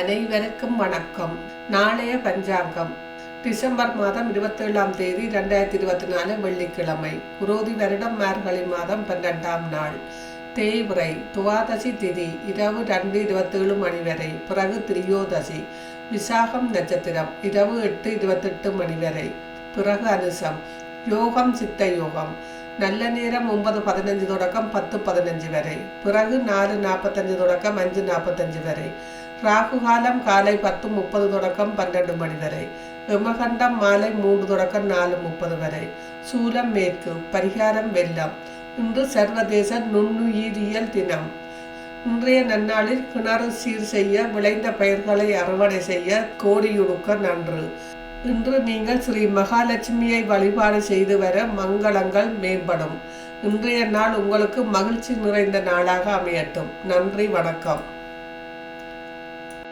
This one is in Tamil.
அனைவருக்கும் வணக்கம். நாளைய பஞ்சாங்கம். டிசம்பர் மாதம் இருபத்தேழாம் தேதி ரெண்டாயிரத்தி இருபத்தி நாலு வெள்ளிக்கிழமை. குரோதி வருடம் மார்கழி மாதம் பன்னெண்டாம் நாள். தேய்பிறை துவாதசி திதி. இரவு ரெண்டு இருபத்தேழு மணி வரை. பிறகு திரியோதசி. விசாகம் நட்சத்திரம். இரவு எட்டு இருபத்தெட்டு மணி வரை. பிறகு அனுசம். யோகம் சித்த யோகம். நல்ல நேரம் ஒன்பது பதினஞ்சு தொடக்கம் பத்து பதினஞ்சு வரை. பிறகு நாலு நாற்பத்தஞ்சு தொடக்கம் அஞ்சு நாற்பத்தஞ்சு வரை. ராகு காலம் காலை பத்து முப்பது தொடக்கம் பன்னெண்டு மணி வரை. விமகண்டம் மாலை மூன்று தொடக்கம் நாலு முப்பது வரை. சூலம் மேற்கு பரிகாரம் வெள்ளம். இன்று சர்வதேச நுண்ணுயிரியல் தினம். இன்றைய நன்னாளில் கிணறு சீர் செய்ய விளைந்த பயிர்களை அறுவடை செய்ய கோடியுடுக்க நன்று. இன்று நீங்கள் ஸ்ரீ மகாலட்சுமியை வழிபாடு செய்து வர மங்களங்கள் மேம்படும். இன்றைய நாள் உங்களுக்கு மகிழ்ச்சி நிறைந்த நாளாக அமையட்டும். நன்றி வணக்கம்.